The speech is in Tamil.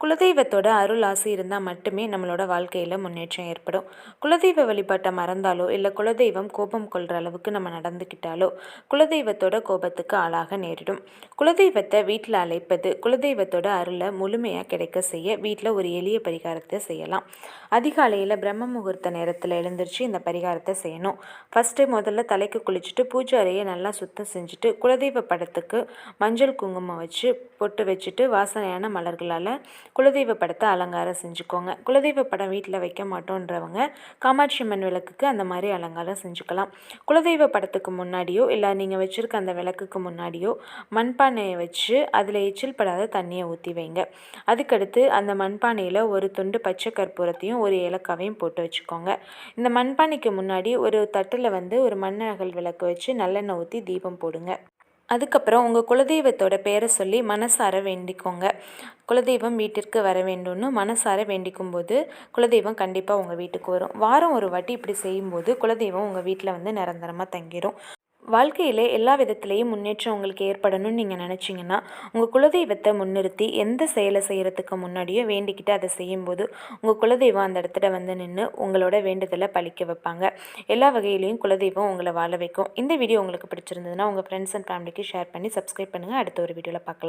குலதெய்வத்தோட அருள் ஆசை இருந்தால் மட்டுமே நம்மளோட வாழ்க்கையில் முன்னேற்றம் ஏற்படும். குலதெய்வ வழிபாட்டை மறந்தாலோ இல்லை குலதெய்வம் கோபம் கொள்கிற அளவுக்கு நம்ம நடந்துக்கிட்டாலோ குலதெய்வத்தோட கோபத்துக்கு ஆளாக நேரிடும். குலதெய்வத்தை வீட்டில் அழைப்பது குலதெய்வத்தோட அருளை முழுமையாக கிடைக்க செய்ய வீட்டில் ஒரு எளிய பரிகாரத்தை செய்யலாம். அதிகாலையில் பிரம்ம முகூர்த்த நேரத்தில் எழுந்திரிச்சு இந்த பரிகாரத்தை செய்யணும். ஃபஸ்ட்டு முதல்ல தலைக்கு குளிச்சுட்டு பூஜை அறையை நல்லா சுத்தம் செஞ்சுட்டு குலதெய்வ படத்துக்கு மஞ்சள் குங்குமம் வச்சு பொட்டு வச்சுட்டு வாசனையான மலர்களால் குலதெய்வ படத்தை அலங்காரம் செஞ்சுக்கோங்க. குலதெய்வ படம் வீட்டில் வைக்க மாட்டோன்றவங்க காமாட்சி அம்மன் விளக்குக்கு அந்த மாதிரி அலங்காரம் செஞ்சுக்கலாம். குலதெய்வ படத்துக்கு முன்னாடியோ இல்லை நீங்கள் வச்சுருக்க அந்த விளக்குக்கு முன்னாடியோ மண்பானையை வச்சு அதில் எச்சில் படாத தண்ணியை ஊற்றி வைங்க. அதுக்கடுத்து அந்த மண்பானையில் ஒரு துண்டு பச்சை கற்பூரத்தையும் ஒரு ஏலக்காவையும் போட்டு வச்சுக்கோங்க. இந்த மண்பானைக்கு முன்னாடி ஒரு தட்டில் வந்து ஒரு மண்ணகல் விளக்கு வச்சு நல்லெண்ணெய் ஊற்றி தீபம் போடுங்க. அதுக்கப்புறம் உங்கள் குலதெய்வத்தோட பேரை சொல்லி மனசார வேண்டிக்கோங்க. குலதெய்வம் வீட்டிற்கு வர வேண்டும்னு மனசார வேண்டிக்கும் போது குலதெய்வம் கண்டிப்பாக உங்கள் வீட்டுக்கு வரும். வாரம் ஒரு வாட்டி இப்படி செய்யும்போது குலதெய்வம் உங்கள் வீட்டில் வந்து நிரந்தரமாக தங்கிடும் வாழ்க்கையில் எல்லா விதத்துலேயும் முன்னேற்றம் உங்களுக்கு ஏற்படணும்னு நீங்கள் நினச்சிங்கன்னா உங்கள் குலதெய்வத்தை முன்னிறுத்தி எந்த செயலை செய்கிறதுக்கு முன்னாடியோ வேண்டிக்கிட்டு அதை செய்யும்போது உங்கள் குலதெய்வம் அந்த இடத்துல வந்து நின்று உங்களோட வேண்டுதலை பழிக்க வைப்பாங்க. எல்லா வகையிலையும் குலதெய்வம் உங்களை வாழ வைக்கும். இந்த வீடியோ உங்களுக்கு பிடிச்சிருந்ததுன்னா உங்கள் ஃப்ரெண்ட்ஸ் அண்ட் ஃபேமிலிக்கு ஷேர் பண்ணி சப்ஸ்கிரைப் பண்ணுங்கள் அடுத்த ஒரு வீடியோவில் பார்க்கலாம்.